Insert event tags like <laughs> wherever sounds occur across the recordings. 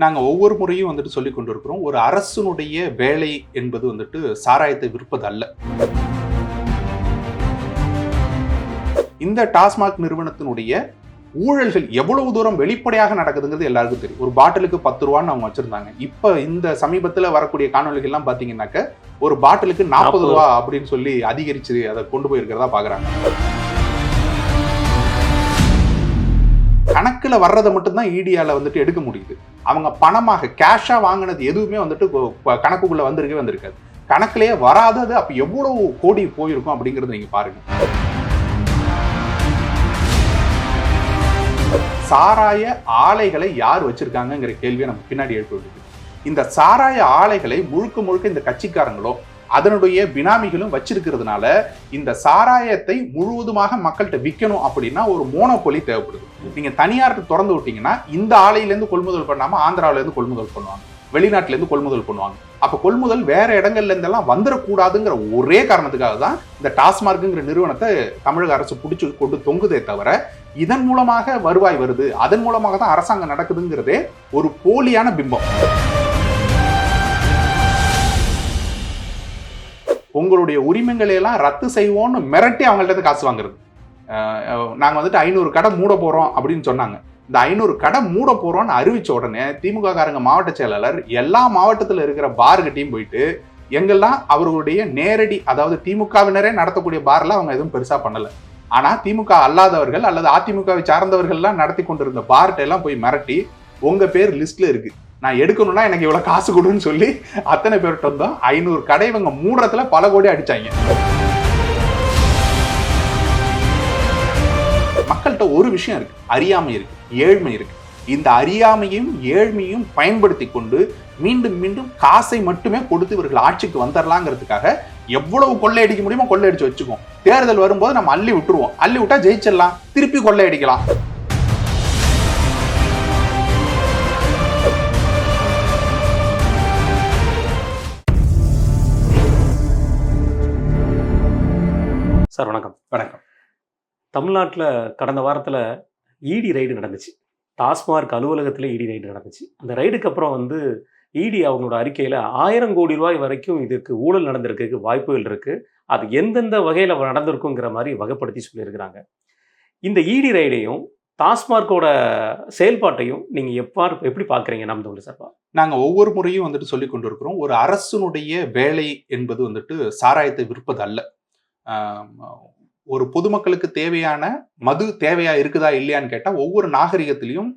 நாங்கள் ஒவ்வொரு முறையும் வந்துட்டு சொல்லி கொண்டிருக்கிறோம். ஒரு அரசனுடைய வேலை என்பது வந்துட்டு சாராயத்தை விற்பது அல்ல இந்த டாஸ்மாக் நிறுவனத்தினுடைய ஊழல்கள் எவ்வளவு தூரம் வெளிப்படையாக நடக்குதுங்கிறது எல்லாருக்கும் தெரியும். ஒரு பாட்டிலுக்கு பத்து ரூபான்னு அவங்க வச்சிருந்தாங்க. இப்போ இந்த சமீபத்தில் வரக்கூடிய காணொலிகள்லாம் பார்த்தீங்கன்னாக்க ஒரு பாட்டிலுக்கு நாற்பது ரூபா அப்படின்னு சொல்லி அதிகரிச்சு அதை கொண்டு போயிருக்கிறதா பார்க்குறாங்க கணக்குல வர்றதை மட்டும்தான் இடியால வந்துட்டு எடுக்க முடியுது. அவங்க பணமாக கேஷாக வாங்கினது எதுவுமே வந்துட்டு கணக்குக்குள்ளே கணக்குக்குள்ள வந்திருக்கவே வந்திருக்காது. கணக்கிலேயே வராதது அப்போ எவ்வளவு கோடி போயிருக்கும் அப்படிங்கறத நீங்க பாருங்க. சாராய ஆலைகளை யார் வச்சிருக்காங்கங்கிற கேள்வியை நம்ம பின்னாடி எழுப்ப இந்த சாராய ஆலைகளை முழுக்க முழுக்க இந்த கட்சிக்காரங்களோ அதனுடைய பினாமிகளும் வச்சிருக்கிறதுனால இந்த சாராயத்தை முழுவதுமாக மக்கள்கிட்ட விற்கணும் அப்படின்னா ஒரு மோனோபொலி தேவைப்படுது. நீங்க தனியாருக்கு திறந்து விட்டீங்கன்னா இந்த ஆலையிலேருந்து கொள்முதல் பண்ணாம ஆந்திராவிலேருந்து கொள்முதல் பண்ணுவாங்க. வெளிநாட்டிலேருந்து கொள்முதல் பண்ணுவாங்க. அப்ப கொள்முதல் வேற இடங்கள்ல இருந்தெல்லாம் வந்துடக்கூடாதுங்கிற ஒரே காரணத்துக்காக தான் இந்த டாஸ்மார்க்குங்கிற நிறுவனத்தை தமிழக அரசு பிடிச்சி கொண்டு தொங்குதே தவிர இதன் மூலமாக வருவாய் வருது அதன் மூலமாக தான் அரசாங்கம் நடக்குதுங்கிறதே ஒரு போலியான பிம்பம். உங்களுடைய உரிமைகளை எல்லாம் ரத்து செய்வோம்னு மிரட்டி அவங்கள்ட்ட காசு வாங்குறது. நாங்கள் வந்துட்டு ஐநூறு கடை மூட போகிறோம் அப்படின்னு சொன்னாங்க. இந்த ஐநூறு கடை மூட போகிறோன்னு அறிவிச்ச உடனே திமுக காரங்க மாவட்ட செயலாளர் எல்லா மாவட்டத்தில் இருக்கிற பார்கிட்டையும் போயிட்டு எங்கெல்லாம் அவர்களுடைய நேரடி அதாவது திமுகவினரே நடத்தக்கூடிய பார்ல அவங்க எதுவும் பெருசாக பண்ணலை. ஆனால் திமுக அல்லாதவர்கள் அல்லது அதிமுகவை சார்ந்தவர்கள்லாம் நடத்தி கொண்டிருந்த பார்ட்ட எல்லாம் போய் மிரட்டி உங்கள் பேர் லிஸ்ட்டில் இருக்குது நான் எடுக்கணும்னா எனக்கு இவ்வளோ காசு கொடுன்னு சொல்லி அத்தனை பேர்கிட்ட இருந்தோம் ஐநூறு கடை இவங்க மூடுறதுல பல கோடி அடிச்சாங்க. மக்கள்கிட்ட ஒரு விஷயம் இருக்கு. அறியாமை இருக்கு. ஏழ்மை இருக்கு. இந்த அறியாமையும் ஏழ்மையும் பயன்படுத்தி கொண்டு மீண்டும் மீண்டும் காசை மட்டுமே கொடுத்து இவர்கள் ஆட்சிக்கு வந்துடலாங்கிறதுக்காக எவ்வளவு கொள்ளையடிக்க முடியுமோ கொள்ளையடிச்சு வச்சுக்குவோம். தேர்தல் வரும்போது நம்ம அள்ளி விட்டுருவோம். அள்ளி விட்டா ஜெயிச்சிடலாம். திருப்பி கொள்ளையடிக்கலாம். சார் வணக்கம். வணக்கம். தமிழ்நாட்டில் கடந்த வாரத்தில் இடி ரைடு நடந்துச்சு. டாஸ்மார்க் அலுவலகத்தில் இடி ரைடு நடந்துச்சு. அந்த ரைடுக்கு அப்புறம் வந்து இடி அவங்களோட அறிக்கையில் ஆயிரம் கோடி ரூபாய் வரைக்கும் இதுக்கு ஊழல் நடந்திருக்கு வாய்ப்புகள் இருக்குது அது எந்தெந்த வகையில் நடந்திருக்குங்கிற மாதிரி வகைப்படுத்தி சொல்லியிருக்கிறாங்க. இந்த இடி ரைடையும் டாஸ்மார்க்கோட செயல்பாட்டையும் நீங்கள் எவ்வாறு எப்படி பார்க்குறீங்க? நாம் தமிழ் சார்பா? நாங்க ஒவ்வொரு முறையும் வந்துட்டு சொல்லி கொண்டிருக்கிறோம். ஒரு அரசனுடைய வேலை என்பது வந்துட்டு சாராயத்தை விற்பது அல்ல ஒரு பொதுமக்களுக்கு தேவையான மது தேவையா இருக்குதா இல்லையான்னு கேட்டால் ஒவ்வொரு நாகரிகத்திலையும்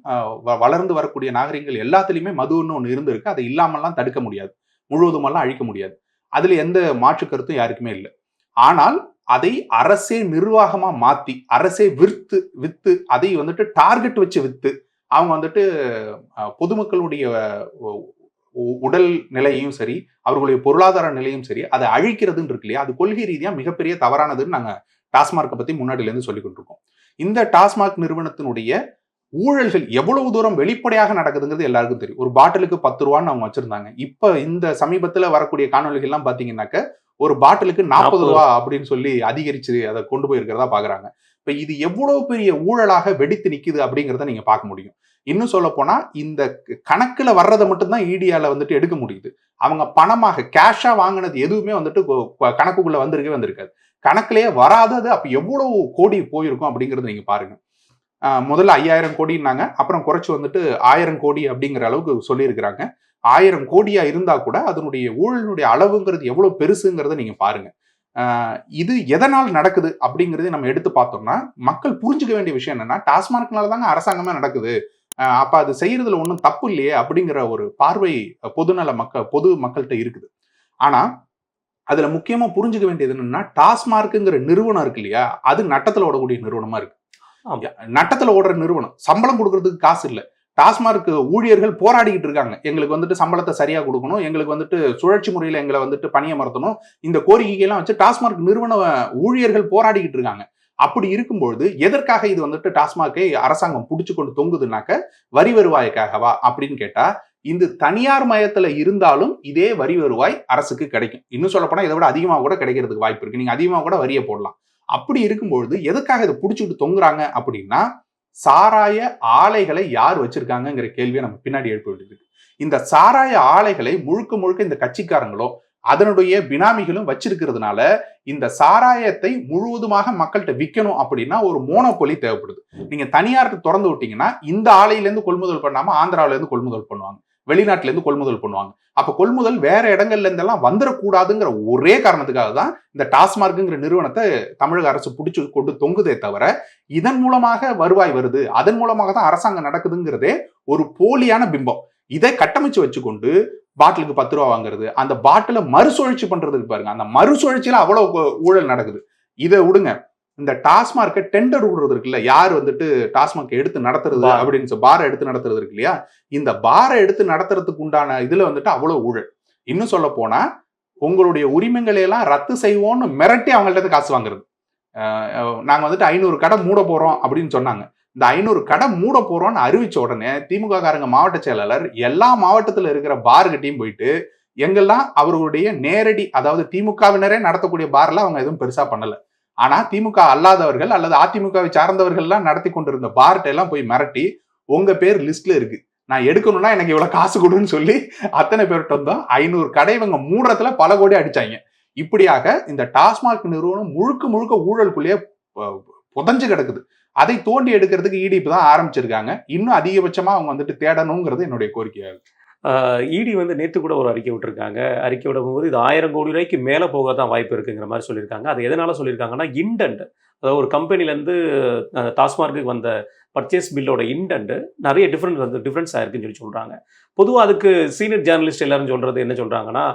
வ- வளர்ந்து வரக்கூடிய நாகரிகங்கள் எல்லாத்துலேயுமே மதுன்னு ஒன்று இருந்திருக்கு. அதை இல்லாமல்லாம் தடுக்க முடியாது. முழுவதுமெல்லாம் அழிக்க முடியாது. அதில் எந்த மாற்று கருத்தும் யாருக்குமே இல்லை. ஆனால் அதை அரசே நிர்வாகமா மாத்தி அரசே விற்று வித்து அதை வந்துட்டு டார்கெட் வச்சு வித்து அவங்க வந்துட்டு பொதுமக்களுடைய உடல் நிலையும் சரி அவர்களுடைய பொருளாதார நிலையும் சரி அதை அழிக்கிறதுன்னு இருக்கு இல்லையா? அது கொள்கை ரீதியா மிகப்பெரிய தவறானதுன்னு நாங்க டாஸ்மார்க்கை பத்தி முன்னாடில இருந்து சொல்லி கொண்டிருக்கோம் இந்த டாஸ்மாக் நிறுவனத்தினுடைய ஊழல்கள் எவ்வளவு தூரம் வெளிப்படையாக நடக்குதுங்கிறது எல்லாருக்கும் தெரியும். ஒரு பாட்டிலுக்கு பத்து ரூபான்னு அவங்க வச்சிருந்தாங்க. இப்ப இந்த சமீபத்துல வரக்கூடிய காணொலிகள்லாம் பாத்தீங்கன்னாக்க ஒரு பாட்டிலுக்கு நாற்பது ரூபா அப்படின்னு சொல்லி அதிகரிச்சு அதை கொண்டு போயிருக்கிறதா பாக்குறாங்க. இப்போ இது எவ்வளவு பெரிய ஊழலாக வெடித்து நிற்குது அப்படிங்கிறத நீங்கள் பார்க்க முடியும். இன்னும் சொல்ல போனால் இந்த கணக்கில் வர்றதை மட்டும்தான் ஈடியாவில் வந்துட்டு எடுக்க முடியுது. அவங்க பணமாக கேஷாக வாங்கினது எதுவுமே வந்துட்டு கணக்குக்குள்ளே கொ- வந்திருக்கவே வந்திருக்காது. கணக்குலயே வராதது அப்போ எவ்வளவு கோடி போயிருக்கும் அப்படிங்கிறத நீங்கள் பாருங்க. முதல்ல ஐயாயிரம் கோடின்னாங்க அப்புறம் குறைச்சி வந்துட்டு ஆயிரம் கோடி அப்படிங்கிற அளவுக்கு சொல்லியிருக்கிறாங்க. ஆயிரம் கோடியாக இருந்தால் கூட அதனுடைய ஊழலுடைய அளவுங்கிறது எவ்வளோ பெருசுங்கிறத நீங்கள் பாருங்கள் இது எதனால் நடக்குது அப்படிங்கறதை நம்ம எடுத்து பார்த்தோம்னா மக்கள் புரிஞ்சுக்க வேண்டிய விஷயம் என்னன்னா டாஸ்மார்க்னால தாங்க அரசாங்கமே நடக்குது. அப்ப அது செய்யறதுல ஒன்றும் தப்பு இல்லையே அப்படிங்கிற ஒரு பார்வை பொதுநல மக்கள் பொது மக்கள்கிட்ட இருக்குது. ஆனா அதுல முக்கியமா புரிஞ்சுக்க வேண்டியது என்னன்னா டாஸ்மார்க்குங்கிற நிறுவனம் இருக்கு இல்லையா அது நட்டத்துல ஓடக்கூடிய நிறுவனமா இருக்கு. நட்டத்துல ஓடுற நிறுவனம் சம்பளம் கொடுக்கறதுக்கு காசு இல்ல. டாஸ்மார்க் ஊழியர்கள் போராடிக்கிட்டு இருக்காங்க. எங்களுக்கு வந்துட்டு சம்பளத்தை சரியா கொடுக்கணும். எங்களுக்கு வந்துட்டு சுழற்சி முறையில எங்களை வந்துட்டு பணியமர்த்தணும் இந்த கோரிக்கைகள்லாம் வச்சு டாஸ்மார்க் நிறுவன ஊழியர்கள் போராடிக்கிட்டு இருக்காங்க. அப்படி இருக்கும்பொழுது எதற்காக இது வந்துட்டு டாஸ்மாகை அரசாங்கம் பிடிச்சு கொண்டு தொங்குதுனாக்க வரி வருவாய்க்காகவா அப்படின்னு கேட்டா இந்த தனியார் மயத்துல இருந்தாலும் இதே வரி வருவாய் அரசுக்கு கிடைக்கும். இன்னும் சொல்லப்போனா இதை விட அதிகமாக கூட கிடைக்கிறதுக்கு வாய்ப்பு இருக்கு. நீங்க அதிகமாக கூட வரியை போடலாம். அப்படி இருக்கும்பொழுது எதுக்காக இதை புடிச்சுக்கிட்டு தொங்குறாங்க அப்படின்னா சாராய ஆலைகளை யார் வச்சிருக்காங்கிற கேள்வியை நம்ம பின்னாடி எழுப்ப வேண்டியது இந்த சாராய ஆலைகளை முழுக்க முழுக்க இந்த கட்சிக்காரங்களோ அதனுடைய பினாமிகளும் வச்சிருக்கிறதுனால இந்த சாராயத்தை முழுவதுமாக மக்கள்கிட்ட விற்கணும் அப்படின்னா ஒரு மோனோபொலி தேவைப்படுது. நீங்க தனியார்ட்ட திறந்து விட்டீங்கன்னா இந்த ஆலையிலேருந்து கொள்முதல் பண்ணாம ஆந்திராவிலேருந்து கொள்முதல் பண்ணுவாங்க. வெளிநாட்டிலேருந்து கொள்முதல் பண்ணுவாங்க. அப்போ கொள்முதல் வேற இடங்கள்ல இருந்தெல்லாம் வந்துடக்கூடாதுங்கிற ஒரே காரணத்துக்காக தான் இந்த டாஸ்மார்க்குங்கிற நிறுவனத்தை தமிழக அரசு பிடிச்சி கொண்டு தொங்குதே தவிர இதன் மூலமாக வருவாய் வருது அதன் மூலமாக தான் அரசாங்கம் நடக்குதுங்கிறதே ஒரு போலியான பிம்பம். இதை கட்டமைச்சு வச்சுக்கொண்டு பாட்டிலுக்கு பத்து ரூபா வாங்குறது அந்த பாட்டில மறுசுழற்சி பண்றதுக்கு பாருங்க அந்த மறுசுழற்சியில அவ்வளவு ஊழல் நடக்குது. இதை விடுங்க. இந்த டாஸ்மார்க்கை டெண்டர் விடுறது இருக்குல்ல யார் வந்துட்டு டாஸ்மார்க் எடுத்து நடத்துறது. அப்படின்னு சொல்லி பாரை எடுத்து நடத்துறது இருக்கு இல்லையா? இந்த பாரை எடுத்து நடத்துறதுக்கு உண்டான இதுல வந்துட்டு அவ்வளவு ஊழல். இன்னும் சொல்ல போனா உங்களுடைய உரிமைகளை எல்லாம் ரத்து செய்வோம்னு மிரட்டி அவங்கள்ட்ட இருந்து காசு வாங்குறது. நாங்க வந்துட்டு ஐநூறு கடை மூட போறோம் அப்படின்னு சொன்னாங்க. இந்த ஐநூறு கடை மூட போறோம்னு அறிவிச்ச உடனே திமுக காரங்க மாவட்ட செயலாளர் எல்லா மாவட்டத்துல இருக்கிற பார்கிட்டையும் போயிட்டு எங்கெல்லாம் அவர்களுடைய நேரடி அதாவது திமுகவினரே நடத்தக்கூடிய பார்ல அவங்க எதுவும் பெருசா பண்ணல. ஆனா திமுக அல்லாதவர்கள் அல்லது அதிமுகவை சார்ந்தவர்கள்லாம் நடத்தி கொண்டிருந்த பார்ட்டை எல்லாம் போய் மிரட்டி உங்க பேர் லிஸ்ட்ல இருக்கு. நான் எடுக்கணும்னா எனக்கு இவ்வளவு காசு கொடுன்னு சொல்லி அத்தனை பேர்கிட்ட வந்தோம் ஐநூறு கடை இவங்க மூடுறதுல பல கோடி அடிச்சாங்க. இப்படியாக இந்த டாஸ்மாக் நிறுவனம் முழுக்க முழுக்க ஊழலுக்குள்ளேயே புதஞ்சு கிடக்குது. அதை தோண்டி எடுக்கிறதுக்கு இடிப்பு தான் ஆரம்பிச்சிருக்காங்க. இன்னும் அதிகபட்சமா அவங்க வந்துட்டு தேடணுங்கிறது என்னுடைய கோரிக்கையாக இருக்கு இடி வந்து நேற்று கூட ஒரு அறிக்கை விட்டுருக்காங்க. அறிக்கை விடும்போது இது ஆயிரம் கோடி ரூபாய்க்கு மேலே போக தான் வாய்ப்பு இருக்குங்கிற மாதிரி சொல்லியிருக்காங்க. அது எதனால சொல்லியிருக்காங்கன்னா இண்டன்ட் அதாவது ஒரு கம்பெனிலேருந்து டாஸ்மார்க்கு வந்த பர்ச்சேஸ் பில்லோட இண்டன்ட் நிறைய டிஃப்ரெண்ட் வந்து டிஃப்ரென்ஸ் ஆயிருக்குன்னு சொல்லி சொல்கிறாங்க பொதுவாக அதுக்கு சீனியர் ஜேர்னலிஸ்ட் எல்லாரும் சொல்கிறது என்ன சொல்கிறாங்கன்னா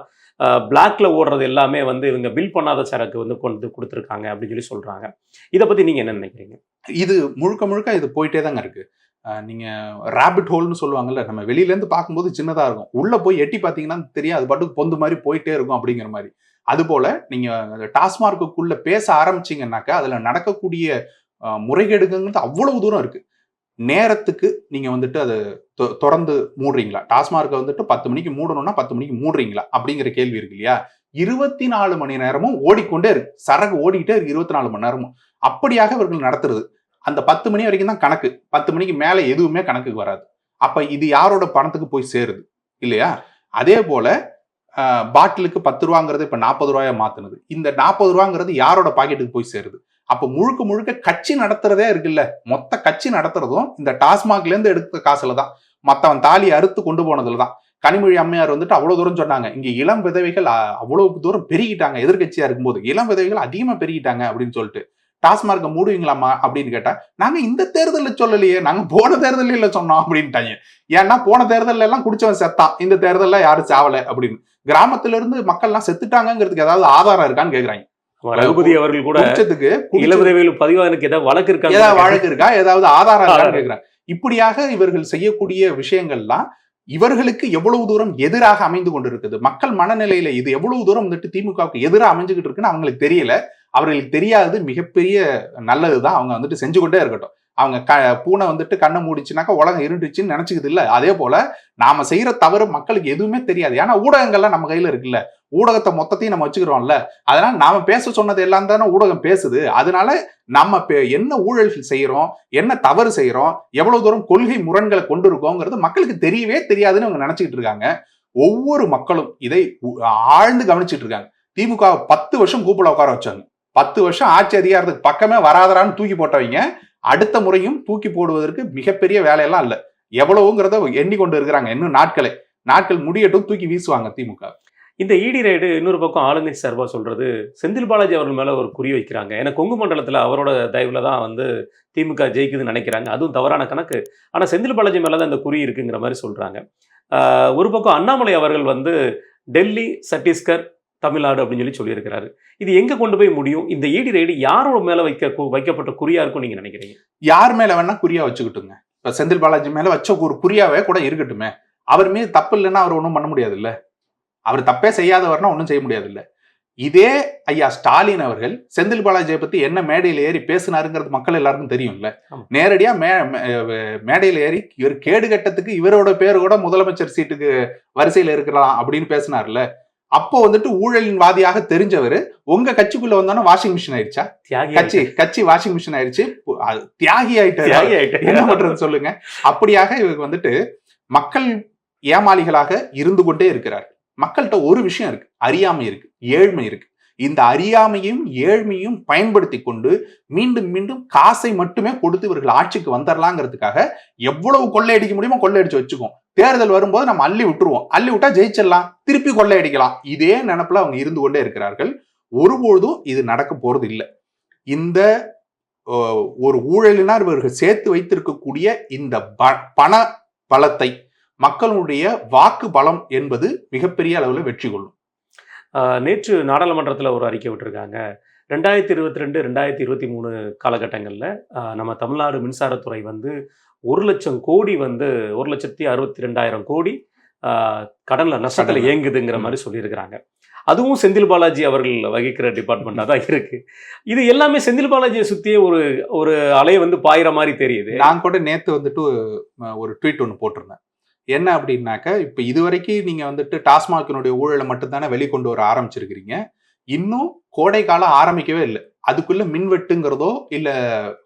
பிளாக்ல ஓடுறது எல்லாமே வந்து இவங்க பில் பண்ணாத சரக்கு வந்து கொண்டு கொடுத்துருக்காங்க அப்படின்னு சொல்லி சொல்கிறாங்க இதை பற்றி நீங்கள் என்ன நினைக்கிறீங்க? இது முழுக்க முழுக்க இது போயிட்டே தாங்க இருக்குது நீங்கள் ரேபிட் ராபிட் ஹோல்னு சொல்லுவாங்கல்ல நம்ம வெளியிலேருந்து பார்க்கும்போது சின்னதாக இருக்கும். உள்ளே போய் எட்டி பார்த்தீங்கன்னா தெரியும் அது பாட்டுக்கு பொந்து மாதிரி போயிட்டே இருக்கும் அப்படிங்கிற மாதிரி. அது நீங்கள் டாஸ்மார்க்குள்ளே பேச ஆரம்பிச்சீங்கன்னாக்கா அதில் நடக்கக்கூடிய முறைகேடுங்கிறது அவ்வளவு தூரம் இருக்குது நேரத்துக்கு நீங்கள் வந்துட்டு அதை தொ- திறந்து மூடுறீங்களா? டாஸ்மார்க்கை வந்துட்டு பத்து மணிக்கு மூடணும்னா பத்து மணிக்கு மூடுறீங்களா? அப்படிங்கிற கேள்வி இருக்கு இல்லையா? இருபத்தி நாலு மணி நேரமும் ஓடிக்கொண்டே இருக்கு. சரகு ஓடிக்கிட்டே இருக்கு இருபத்தி நாலு மணி நேரமும். அப்படியாக இவர்கள் நடத்துறது. அந்த பத்து மணி வரைக்கும் தான் கணக்கு. பத்து மணிக்கு மேலே எதுவுமே கணக்குக்கு வராது. அப்போ இது யாரோட பணத்துக்கு போய் சேருது? இல்லையா? அதே போல பாட்டிலுக்கு பத்து ரூபாங்கிறது இப்போ நாற்பது ரூபாயா மாற்றுனது இந்த நாற்பது ரூபாங்கிறது யாரோட பாக்கெட்டுக்கு போய் சேருது? அப்போ முழுக்க முழுக்க கட்சி நடத்துறதே இருக்குல்ல. மொத்த கட்சி நடத்துறதும் இந்த டாஸ்மாக்ல இருந்து எடுத்த காசுல தான். மற்றவன் தாலி அறுத்து கொண்டு போனதுல தான். கனிமொழி அம்மையார் வந்துட்டு அவ்வளோ தூரம் சொன்னாங்க. இங்கே இளம் விதவைகள் அவ்வளோ தூரம் பெருகிட்டாங்க. எதிர்கட்சியாக இருக்கும்போது இளம் விதவைகள் அதிகமாக பெருகிட்டாங்க அப்படின்னு சொல்லிட்டு. டாஸ்மார்க்கை மூடுவீங்களாமா அப்படின்னு கேட்டா நாங்க இந்த தேர்தலில் சொல்லலையே நாங்க போன தேர்தலில் சொன்னோம் அப்படின்ட்டாங்க. ஏன்னா போன தேர்தல்ல எல்லாம் குடிச்சவன் செத்தான். இந்த தேர்தல்ல யாரும் சாவல அப்படின்னு. கிராமத்துல இருந்து மக்கள்லாம் செத்துட்டாங்கிறதுக்கு ஏதாவது ஆதாரம் இருக்கான்னு கேக்குறாங்க. ரகுபதி அவர்கள் கூட இளவிரைவில் பதிவானுக்கு ஏதாவது வழக்கு ஏதாவது இருக்கா வழக்கு இருக்கா? ஏதாவது ஆதாரம் இருக்கான்னு. கேக்குறாங்க. இப்படியாக இவர்கள் செய்யக்கூடிய விஷயங்கள்லாம் இவர்களுக்கு எவ்வளவு தூரம் எதிராக அமைந்து கொண்டிருக்குது? மக்கள் மனநிலையில இது எவ்வளவு தூரம் வந்துட்டு திமுகவுக்கு எதிராக அமைஞ்சுக்கிட்டு இருக்குன்னு அவங்களுக்கு தெரியல. அவர்களுக்கு தெரியாதது மிகப்பெரிய நல்லது தான் அவங்க வந்துட்டு செஞ்சு கொண்டே இருக்கட்டும். அவங்க க பூனை வந்துட்டு கண்ணை மூடிச்சுனாக்கா உலகம் இருண்டுச்சுன்னு நினைச்சுக்குது இல்லை. அதே போல நாம செய்யற தவறு மக்களுக்கு எதுவுமே தெரியாது. ஏன்னா ஊடகங்கள்லாம் நம்ம கையில இருக்குல்ல. ஊடகத்தை மொத்தத்தையும் நம்ம வச்சுக்கிறோம்ல. அதனால நாம பேச சொன்னது எல்லாம் தானே ஊடகம் பேசுது. அதனால நம்ம பே- என்ன ஊழல்கள் செய்யறோம் என்ன தவறு செய்யறோம் எவ்வளவு தூரம் கொள்கை முரண்களை கொண்டு இருக்கோங்கிறது மக்களுக்கு தெரியவே தெரியாதுன்னு அவங்க நினச்சிக்கிட்டு இருக்காங்க. ஒவ்வொரு மக்களும் இதை ஆழ்ந்து கவனிச்சிட்டு இருக்காங்க. திமுக பத்து வருஷம் கூப்பிட உட்கார வச்சாங்க. பத்து வருஷம் ஆட்சி அதிகாரத்துக்கு பக்கமே வராதரான்னு தூக்கி போட்டவங்க அடுத்த முறையும் தூக்கி போடுவதற்கு மிகப்பெரிய வேலையெல்லாம் இல்லை. எவ்வளவுங்கிறத எண்ணிக்கொண்டு இருக்கிறாங்க இன்னும் நாட்களே. நாட்கள் முடியட்டும் தூக்கி வீசுவாங்க திமுக. இந்த இடி ரைடு இன்னொரு பக்கம் ஆளுங்கட்சி சார்பாக சொல்றது செந்தில் பாலாஜி அவர்கள் மேலே ஒரு குறி வைக்கிறாங்க. ஏன்னா கொங்கு மண்டலத்தில் அவரோட தயவில் தான் வந்து திமுக ஜெயிக்குதுன்னு நினைக்கிறாங்க. அதுவும் தவறான கணக்கு. ஆனால் செந்தில் பாலாஜி மேலே தான் இந்த குறி இருக்குங்கிற மாதிரி சொல்கிறாங்க ஒரு பக்கம் அண்ணாமலை அவர்கள் வந்து டெல்லி சத்தீஸ்கர் தமிழ்நாடு அப்படின்னு சொல்லி சொல்லியிருக்கிறாரு. இது எங்க கொண்டு போய் முடியும்? இந்த இடி ரைடு யாரோட மேல வைக்க வைக்கப்பட்ட குறியா இருக்கும் நீங்க நினைக்கிறீங்க? யார் மேல வேணா குறியா வச்சுக்கிட்டுங்க. இப்ப செந்தில் பாலாஜி மேல வச்ச ஒரு குறியாவே கூட இருக்கட்டுமே. அவர் மீது தப்பு இல்லைன்னா அவர் ஒன்றும் பண்ண முடியாது இல்ல அவர் தப்பே செய்யாதவர்னா ஒன்றும் செய்ய முடியாது இல்ல இதே ஐயா ஸ்டாலின் அவர்கள் செந்தில் பாலாஜியை பத்தி என்ன மேடையில் ஏறி பேசினாருங்கிறது மக்கள் எல்லாருக்கும் தெரியும்ல. நேரடியா மே மேடையில் ஏறி இவர் கேடு கட்டத்துக்கு இவரோட பேர் கூட முதலமைச்சர் சீட்டுக்கு வரிசையில் இருக்கலாம் அப்படின்னு பேசினார்ல. அப்போ வந்துட்டு ஊழலின் வாதியாக தெரிஞ்சவர் உங்க கட்சிக்குள்ள வந்தோன்னா வாஷிங் மிஷின் ஆயிடுச்சா? கட்சி கட்சி வாஷிங் மிஷின் ஆயிடுச்சு. தியாகி ஆயிட்டாரு. என்ன பண்றது சொல்லுங்க. அப்படியாக இவருக்கு வந்துட்டு மக்கள் ஏமாளிகளாக இருந்து கொண்டே இருக்கிறார். மக்கள்கிட்ட ஒரு விஷயம் இருக்கு. அறியாமை இருக்கு. ஏழ்மை இருக்கு. இந்த அறியாமையும் ஏழ்மையும் பயன்படுத்தி கொண்டு மீண்டும் மீண்டும் காசை மட்டுமே கொடுத்து இவர்கள் ஆட்சிக்கு வந்துடலாங்கிறதுக்காக எவ்வளவு கொள்ளையடிக்க முடியுமோ கொள்ளையடிச்சு வச்சுக்கோம் தேர்தல் வரும்போது நம்ம அள்ளி விட்டுருவோம். அள்ளி விட்டா ஜெயிச்சிடலாம். திருப்பி கொள்ளையடிக்கலாம். இதே நினப்புல அவங்க இருந்து கொண்டே இருக்கிறார்கள். ஒருபொழுதும் இது நடக்க போறது இல்லை. இந்த ஒரு ஊழலினால் இவர்கள் சேர்த்து வைத்திருக்கக்கூடிய இந்த ப- பண பலத்தை மக்களுடைய வாக்கு பலம் என்பது மிகப்பெரிய அளவில் வெற்றி கொள்ளும். நேற்று நாடாளுமன்றத்தில் ஒரு அறிக்கை விட்டுருக்காங்க. ரெண்டாயிரத்தி இருபத்தி ரெண்டு ரெண்டாயிரத்தி இருபத்தி மூணு காலகட்டங்களில் நம்ம தமிழ்நாடு மின்சாரத்துறை வந்து ஒரு லட்சம் கோடி வந்து ஒரு லட்சத்தி அறுபத்தி ரெண்டாயிரம் கோடி கடன்ல நஷ்டத்தில். இயங்குதுங்கிற. மாதிரி சொல்லியிருக்கிறாங்க. அதுவும் செந்தில் பாலாஜி அவர்கள் வகிக்கிற டிபார்ட்மெண்ட்டாக தான் இருக்கு. இது எல்லாமே செந்தில் பாலாஜியை சுற்றியே ஒரு ஒரு அலை வந்து பாயிற மாதிரி தெரியுது. நான் கூட நேத்து வந்துட்டு ஒரு ட்வீட் ஒன்று போட்டிருந்தேன். என்ன அப்படின்னாக்க இப்போ இதுவரைக்கும் நீங்கள் வந்துட்டு டாஸ்மாகினுடைய ஊழலை மட்டும்தானே வெளிக்கொண்டு வர ஆரம்பிச்சிருக்கிறீங்க. இன்னும் கோடை காலம் ஆரம்பிக்கவே இல்லை. அதுக்குள்ள மின்வெட்டுங்கிறதோ இல்லை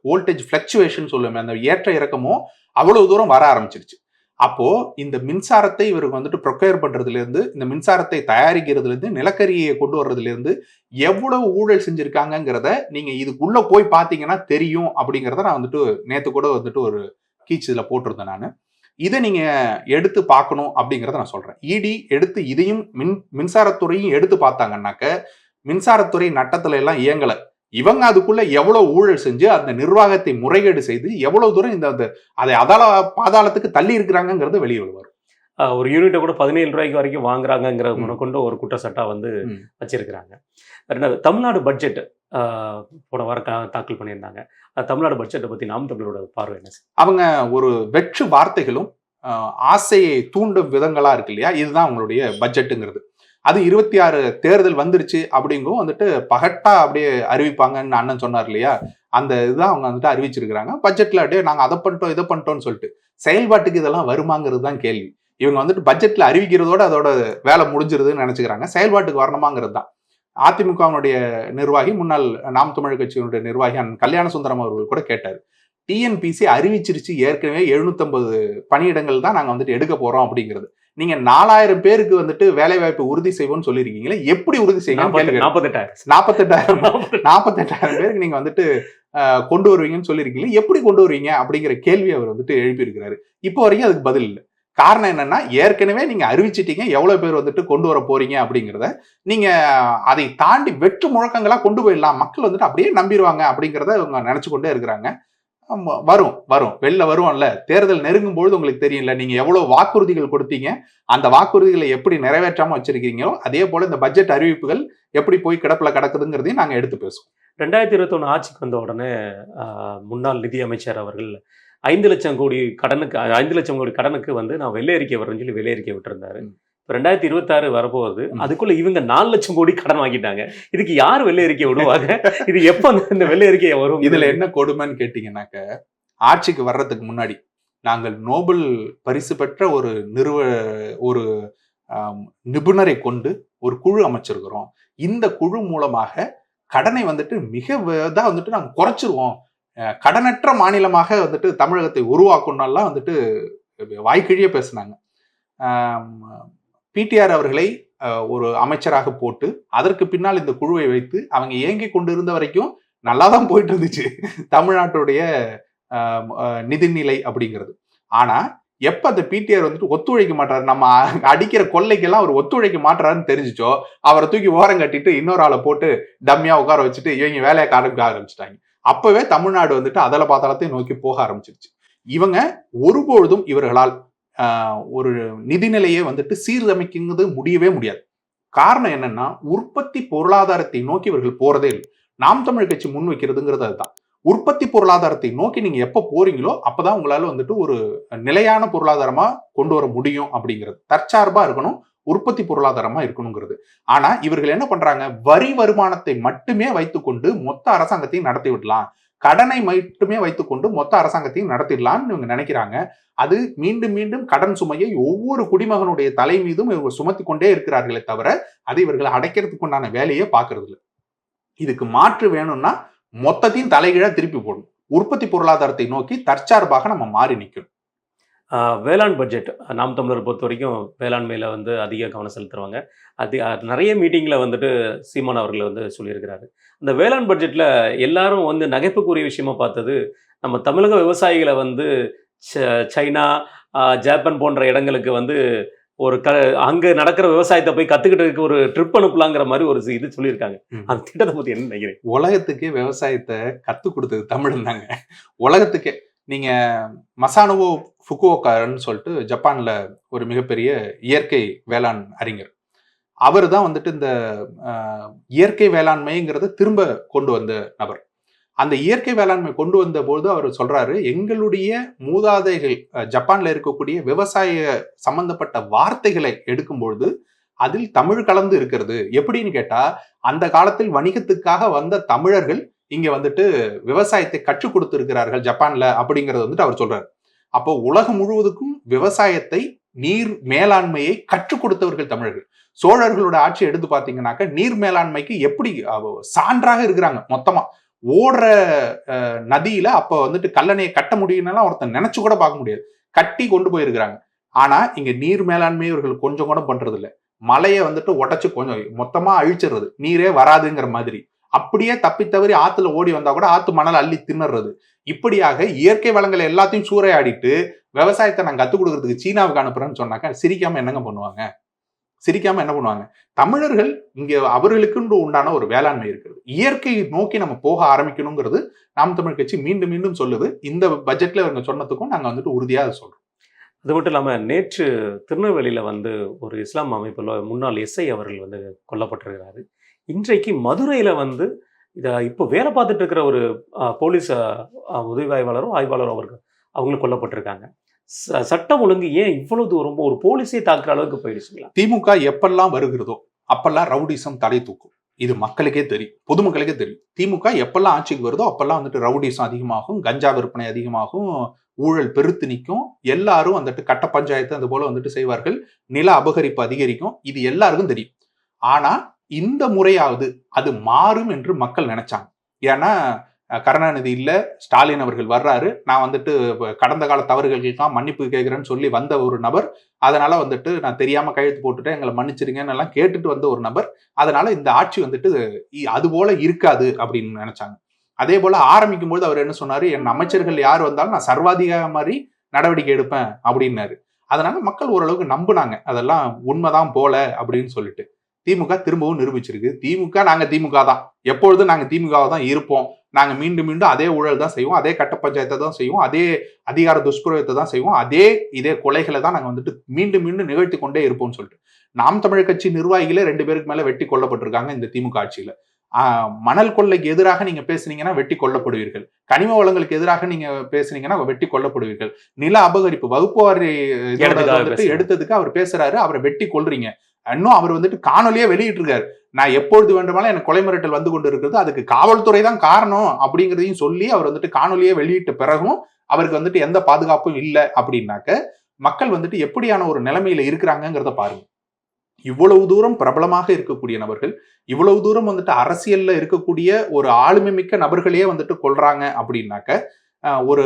வோல்டேஜ் ஃப்ளக்சுவேஷன் சொல்லுமே அந்த ஏற்ற இறக்கமோ அவ்வளவு தூரம் வர ஆரம்பிச்சிருச்சு. அப்போ இந்த மின்சாரத்தை இவருக்கு வந்துட்டு ப்ரொக்கயர் பண்ணுறதுலேருந்து இந்த மின்சாரத்தை தயாரிக்கிறதுலேருந்து நிலக்கரியை கொண்டு வர்றதுலேருந்து எவ்வளோ எவ்வளவு ஊழல் செஞ்சுருக்காங்கிறத நீங்க இதுக்குள்ள போய் பார்த்தீங்கன்னா தெரியும் அப்படிங்கிறத நான் வந்துட்டு நேற்று கூட வந்துட்டு ஒரு கீச் இதில் போட்டிருந்தேன் நான். இதை நீங்க எடுத்து பார்க்கணும் அப்படிங்கறத நான் சொல்றேன். இடி எடுத்து இதையும் மின் மின்சாரத்துறையும் எடுத்து பார்த்தாங்கன்னாக்க மின்சாரத்துறை நட்டத்துல எல்லாம் இயங்கல. இவங்க அதுக்குள்ள எவ்வளவு ஊழல் செஞ்சு அந்த நிர்வாகத்தை முறைகேடு செய்து எவ்வளவு தூரம் இந்த அதை அதால பாதாளத்துக்கு தள்ளி இருக்கிறாங்கிறது வெளியே ஆஹ் ஒரு யூனிட்டை கூட பதினேழு ரூபாய்க்கு வரைக்கும் வாங்குறாங்கங்கிற ம். கொண்ட ஒரு குற்றச்சாட்டா வந்து. வச்சிருக்கிறாங்க. தமிழ்நாடு பட்ஜெட் போன வாரம் தாக்கல் பண்ணியிருந்தாங்க. தமிழ்நாடு பட்ஜெட்டை பத்தி நாம் தமிழரோட பார்வை என்ன சார்? அவங்க ஒரு வெற்று வார்த்தைகளும் ஆசையை தூண்டும் விதங்களா இருக்கு இல்லையா? இதுதான் அவங்களுடைய பட்ஜெட்டுங்கிறது அது இருபத்தி ஆறு தேர்தல் வந்துருச்சு அப்படிங்கும் வந்துட்டு பகட்டா அப்படியே அறிவிப்பாங்கன்னு அண்ணன் சொன்னார் இல்லையா? அந்த இதுதான் அவங்க வந்துட்டு அறிவிச்சிருக்கிறாங்க. பட்ஜெட்ல அப்படியே நாங்க அதை பண்ணிட்டோம் இதை பண்ணிட்டோம்னு சொல்லிட்டு. செயல்பாட்டுக்கு இதெல்லாம் வருமாங்கிறது தான் கேள்வி. இவங்க வந்துட்டு பட்ஜெட்ல அறிவிக்கிறதோட அதோட வேலை முடிஞ்சிருதுன்னு நினைச்சுக்கிறாங்க. செயல்பாட்டுக்கு வரணுமாங்கிறது தான். அதிமுகவினுடைய நிர்வாகி முன்னாள் நாம் தமிழ் கட்சியினுடைய நிர்வாகி அண்ணன் கல்யாண சுந்தரம் அவர்கள் கூட கேட்டார். டிஎன்பிசி அறிவிச்சிருச்சு. ஏற்கனவே 750 பணியிடங்கள் தான் நாங்க வந்துட்டு எடுக்க போறோம் அப்படிங்கிறது. நீங்க நாலாயிரம் பேருக்கு வந்துட்டு வேலை வாய்ப்பு உறுதி செய்வோம்னு சொல்லியிருக்கீங்களே எப்படி உறுதி செய்யணும் நாற்பத்தெட்டாயிரம். நாற்பத்தெட்டாயிரம் நாற்பத்தெட்டாயிரம். பேருக்கு நீங்க வந்துட்டு கொண்டு வருவீங்கன்னு சொல்லியிருக்கீங்களே எப்படி கொண்டு வருவீங்க அப்படிங்கிற கேள்வி அவர் வந்துட்டு எழுப்பியிருக்கிறாரு. இப்போ வரைக்கும் அதுக்கு பதில் இல்லை. காரணம் என்னன்னா ஏற்கனவே நீங்க அறிவிச்சிட்டீங்க எவ்வளவு பேர் வந்துட்டு கொண்டு வர போறீங்க அப்படிங்கிறத. நீங்க அதை தாண்டி வெற்று முழக்கங்களா கொண்டு போயிடலாம். மக்கள் வந்துட்டு அப்படியே நம்பிடுவாங்க அப்படிங்கிறத இவங்க நினைச்சு கொண்டே இருக்கிறாங்க. வரும் வரும். வெளில வரும்ல தேர்தல் நெருங்கும் பொழுது உங்களுக்கு தெரியல நீங்க எவ்வளவு வாக்குறுதிகள் கொடுத்தீங்க அந்த வாக்குறுதிகளை எப்படி நிறைவேற்றாம வச்சிருக்கீங்களோ அதே போல இந்த பட்ஜெட் அறிவிப்புகள் எப்படி போய் கிடப்புல கிடக்குதுங்கிறதையும் நாங்க எடுத்து பேசுவோம். ரெண்டாயிரத்தி இருபத்தொன்று ஆட்சிக்கு வந்த உடனே முன்னாள் நிதி அமைச்சர் அவர்கள் ஐந்து லட்சம் கோடி கடனுக்கு ஐந்து லட்சம் கோடி கடனுக்கு வந்து நான் வெள்ளை அறிக்கை வரேன்னு சொல்லி வெள்ளை அறிக்கை விட்டுருந்தாரு. இப்போ ரெண்டாயிரத்தி இருபத்தாறு வரப்போகுது. அதுக்குள்ள இவங்க நாலு லட்சம் கோடி கடன் வாங்கிட்டாங்க. இதுக்கு யார் வெள்ளை அறிக்கை விடுவாங்க? <laughs> இது எப்போ இந்த வெள்ளை அறிக்கையை வரும்? இதுல என்ன கொடுமைன்னு கேட்டீங்கன்னாக்க ஆட்சிக்கு வர்றதுக்கு முன்னாடி நாங்கள் நோபல் பரிசு பெற்ற ஒரு நிறுவ ஒரு நிபுணரை கொண்டு ஒரு குழு அமைச்சிருக்கிறோம். இந்த குழு மூலமாக கடனை வந்துட்டு மிக இதா வந்துட்டு நாங்கள் குறைச்சிருவோம். கடனற்ற மாநிலமாக வந்துட்டு தமிழகத்தை உருவாக்கணும்லாம் வந்துட்டு வாய்க்கிழிய பேசுனாங்க. பிடிஆர் அவர்களை ஒரு அமைச்சராக போட்டு அதற்கு பின்னால் இந்த குழுவை வைத்து அவங்க இயங்கி கொண்டு இருந்த வரைக்கும் நல்லா தான் போயிட்டு இருந்துச்சு. தமிழ்நாட்டுடைய நிதிநிலை அப்படிங்கிறது. ஆனால் எப்போ அந்த பிடிஆர் வந்துட்டு ஒத்துழைக்க மாட்டாரு? நம்ம அடிக்கிற கொள்ளைக்கெல்லாம் அவர் ஒத்துழைக்க மாட்டாருன்னு தெரிஞ்சுச்சோ அவரை தூக்கி ஓரம் கட்டிட்டு இன்னொரு ஆளை போட்டு டம்மியாக உட்கார வச்சுட்டு இவங்க வேலையை ஆரம்பிக்க ஆரம்பிச்சிட்டாங்க. அப்பவே தமிழ்நாடு வந்துட்டு அதல பாதாளத்தை நோக்கி போக ஆரம்பிச்சிருச்சு. இவங்க ஒருபொழுதும் இவர்களால் ஒரு நிதிநிலையை வந்துட்டு சீரமைக்குங்கிறது முடியவே முடியாது. காரணம் என்னன்னா உற்பத்தி பொருளாதாரத்தை நோக்கி இவர்கள் போறதே இல்லை. நாம் தமிழ் கட்சி முன் வைக்கிறதுங்கிறது அதுதான். உற்பத்தி பொருளாதாரத்தை நோக்கி நீங்க எப்ப போறீங்களோ அப்பதான் உங்களால வந்துட்டு ஒரு நிலையான பொருளாதாரமா கொண்டு வர முடியும் அப்படிங்கிறது. தற்சார்பா இருக்கணும். உற்பத்தி பொருளாதாரமா இருக்கணுங்கிறது. ஆனா இவர்கள் என்ன பண்றாங்க? வரி வருமானத்தை மட்டுமே வைத்துக்கொண்டு மொத்த அரசாங்கத்தையும் நடத்தி விடலாம். கடனை மட்டுமே வைத்துக்கொண்டு மொத்த அரசாங்கத்தையும் நடத்திடலாம்னு இவங்க நினைக்கிறாங்க. அது மீண்டும் மீண்டும் கடன் சுமையை ஒவ்வொரு குடிமகனுடைய தலை மீதும் இவங்க சுமத்தி கொண்டே இருக்கிறார்களே தவிர அதை இவர்களை அடைக்கிறதுக்கு உண்டான வேலையை பார்க்கறது இல்லை. இதுக்கு மாற்று வேணும்னா மொத்தத்தையும் தலைகீழா திருப்பி போடணும். உற்பத்தி பொருளாதாரத்தை நோக்கி தற்சார்பாக நம்ம மாறி நிற்கணும் வேளாண் பட்ஜெட். நாம் தமிழர் பொறுத்த வரைக்கும் வேளாண்மையில் வந்து அதிக கவனம் செலுத்துறவங்க. அது நிறைய மீட்டிங்கில் வந்துட்டு சீமான் அவர்கள் வந்து சொல்லியிருக்கிறாரு. அந்த வேளாண் பட்ஜெட்டில் எல்லாரும் வந்து நகைப்புக்குரிய விஷயமா பார்த்தது நம்ம தமிழக விவசாயிகளை வந்து ச- சைனா ஜப்பான் போன்ற இடங்களுக்கு வந்து ஒரு க அங்கே நடக்கிற விவசாயத்தை போய் கற்றுக்கிட்டு ஒரு ட்ரிப் அனுப்பலாங்கிற மாதிரி ஒரு இது சொல்லியிருக்காங்க. அந்த திட்டத்தை பற்றி என்ன நினைக்கிறேன் உலகத்துக்கே விவசாயத்தை கத்து கொடுத்தது தமிழ் தாங்க. உலகத்துக்கே. நீங்க மசானோவோ ஃபுகுவோக்காரன்னு சொல்லிட்டு ஜப்பானில் ஒரு மிகப்பெரிய இயற்கை வேளாண் அறிஞர். அவர் தான் வந்துட்டு இந்த இயற்கை வேளாண்மைங்கிறத திரும்ப கொண்டு வந்த நபர். அந்த இயற்கை வேளாண்மை கொண்டு வந்த போது அவர் சொல்றாரு எங்களுடைய மூதாதைகள் ஜப்பான்ல இருக்கக்கூடிய விவசாய சம்பந்தப்பட்ட வார்த்தைகளை எடுக்கும்பொழுது அதில் தமிழ் கலந்து இருக்கிறது. எப்படின்னு கேட்டா அந்த காலத்தில் வணிகத்துக்காக வந்த தமிழர்கள் இங்க வந்துட்டு விவசாயத்தை கற்றுக் கொடுத்திருக்கிறார்கள் ஜப்பான்ல அப்படிங்கறது வந்துட்டு அவர் சொல்றாரு. அப்போ உலகம் முழுவதுக்கும் விவசாயத்தை நீர் மேலாண்மையை கற்றுக் கொடுத்தவர்கள் தமிழர்கள். சோழர்களோட ஆட்சி எடுத்து பார்த்தீங்கன்னாக்க நீர் மேலாண்மைக்கு எப்படி சான்றாக இருக்கிறாங்க. மொத்தமா ஓடுற நதியில அப்ப வந்துட்டு கல்லணையை கட்ட முடியும்னாலும் ஒருத்தன் நினைச்சு கூட பார்க்க முடியாது. கட்டி கொண்டு போயிருக்கிறாங்க. ஆனா இங்க நீர் மேலாண்மை இவர்கள் கொஞ்சம் கூட பண்றது இல்லை மலையை வந்துட்டு உடச்சு கொஞ்சம் மொத்தமா அழிச்சிடுறது. நீரே வராதுங்கிற மாதிரி. அப்படியே தப்பி தவறி ஆத்துல ஓடி வந்தா கூட ஆத்து மணல் அள்ளி தின்னுறது. இப்படியாக இயற்கை வளங்களை எல்லாத்தையும் சூறையாடிட்டு விவசாயத்தை நான் கற்றுக் கொடுக்கறதுக்கு சீனாவுக்கு அனுப்புறேன்னு சொன்னாக்கா சிரிக்காம என்னங்க பண்ணுவாங்க? சிரிக்காம என்ன பண்ணுவாங்க? தமிழர்கள் இங்க அவர்களுக்குன்று உண்டான ஒரு வேளாண்மை இருக்கிறது. இயற்கையை நோக்கி நம்ம போக ஆரம்பிக்கணுங்கிறது நாம் தமிழ் கட்சி மீண்டும் மீண்டும் சொல்லுது. இந்த பட்ஜெட்ல இவங்க சொன்னதுக்கும் நாங்க வந்துட்டு உறுதியாக சொல்றோம். அது மட்டும் இல்லாமல் நேற்று திருநெல்வேலியில் வந்து ஒரு இஸ்லாம் அமைப்பில் முன்னாள் எஸ்ஐ அவர்கள் வந்து கொல்லப்பட்டிருக்கிறாரு. இன்றைக்கு மதுரையில் வந்து இதை இப்போ வேலை பார்த்துட்டு இருக்கிற ஒரு போலீஸ் உதவி ஆய்வாளரும் ஆய்வாளரும் அவர்கள் அவங்களும் கொல்லப்பட்டிருக்காங்க. ச- சட்டம் ஒழுங்கு ஏன் இவ்வளவு தூரம் ஒரு போலீஸே தாக்குற அளவுக்கு போயிடுச்சுங்களா திமுக எப்பெல்லாம் வருகிறதோ அப்பெல்லாம் ரவுடிசம் தலை தூக்கும். இது மக்களுக்கே தெரியும் பொதுமக்களுக்கே தெரியும். திமுக எப்பெல்லாம் ஆட்சிக்கு வருதோ அப்பெல்லாம் வந்துட்டு ரவுடிசம் அதிகமாகும் கஞ்சா விற்பனை அதிகமாகும் ஊழல் பெருத்து நிற்கும். எல்லாரும் வந்துட்டு கட்ட பஞ்சாயத்து அது போல வந்துட்டு செய்வார்கள். நில அபகரிப்பு அதிகரிக்கும். இது எல்லாருக்கும் தெரியும். ஆனா இந்த முறையாவது அது மாறும் என்று மக்கள் நினைச்சாங்க. ஏன்னா கருணாநிதி இல்லை ஸ்டாலின் அவர்கள் வர்றாரு. நான் வந்துட்டு கடந்த கால தவறுகளுக்கெல்லாம் மன்னிப்பு கேட்குறேன்னு சொல்லி வந்த ஒரு நபர். அதனால வந்துட்டு நான் தெரியாம கையெழுத்து போட்டுட்டேன். எங்களை மன்னிச்சிருங்கன்னு எல்லாம் கேட்டுட்டு வந்த ஒரு நபர். அதனால இந்த ஆட்சி வந்துட்டு இ- அது போல இருக்காது அப்படின்னு நினைச்சாங்க. அதே போல ஆரம்பிக்கும் போது அவர் என்ன சொன்னாரு? என் அமைச்சர்கள் யார் வந்தாலும் நான் சர்வாதிகார மாதிரி நடவடிக்கை எடுப்பேன் அப்படின்னாரு. அதனால மக்கள் ஓரளவுக்கு நம்புனாங்க. அதெல்லாம் உண்மைதான் போல அப்படின்னு சொல்லிட்டு. திமுக திரும்பவும் நிரூபிச்சிருக்கு. திமுக நாங்க திமுக தான். எப்பொழுதும் நாங்க திமுகவை தான் இருப்போம். நாங்க மீண்டும் மீண்டும் அதே ஊழல் தான் செய்வோம். அதே கட்ட பஞ்சாயத்தை தான் செய்வோம். அதே அதிகார துஷ்பிரயோகத்தை தான் செய்வோம். அதே இதே கொலைகளை தான் நாங்க வந்துட்டு மீண்டும் மீண்டும் நிகழ்த்தி கொண்டே இருப்போம்னு சொல்லிட்டு. நாம் தமிழர் கட்சி நிர்வாகிகளே ரெண்டு பேருக்கு மேல வெட்டி கொல்லப்பட்டிருக்காங்க இந்த திமுக ஆட்சியில. மணல் கொள்ளைக்கு எதிராக நீங்க பேசுனீங்கன்னா வெட்டி கொல்லப்படுவீர்கள். கனிம வளங்களுக்கு எதிராக நீங்க பேசுனீங்கன்னா வெட்டி கொல்லப்படுவீர்கள். நில அபகரிப்பு பேசுறாரு. எடுத்ததுக்கு அவர் பேசுறாரு. அவரை வெட்டி கொல்றீங்க. இன்னும் அவர் வந்துட்டு காணொலியே வெளியிட்டிருக்காரு. நான் எப்பொழுது வேண்டுமானாலும் எனக்கு கொலை மிரட்டல் வந்து கொண்டு இருக்கிறது அதுக்கு காவல்துறை தான் காரணம் அப்படிங்கிறதையும் சொல்லி அவர் வந்துட்டு காணொலியே வெளியிட்ட பிறகும் அவருக்கு வந்துட்டு எந்த பாதுகாப்பும் இல்லை அப்படின்னாக்க மக்கள் வந்துட்டு எப்படியான ஒரு நிலைமையில இருக்கிறாங்கங்கிறத பாருங்க. இவ்வளவு தூரம் பிரபலமாக இருக்கக்கூடிய நபர்கள் இவ்வளவு தூரம் வந்துட்டு அரசியல்ல இருக்கக்கூடிய ஒரு ஆளுமை மிக்க நபர்களையே வந்துட்டு கொள்றாங்க அப்படின்னாக்க ஒரு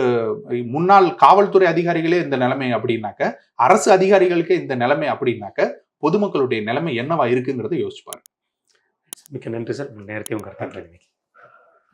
முன்னாள் காவல்துறை அதிகாரிகளே இந்த நிலைமை அப்படின்னாக்க அரசு அதிகாரிகளுக்கே இந்த நிலைமை அப்படின்னாக்க பொதுமக்களுடைய நிலைமை என்னவா இருக்குங்கிறத யோசிச்சு பாருங்க. மிக்க நன்றி சார். நேரத்தையும் கரெக்டாக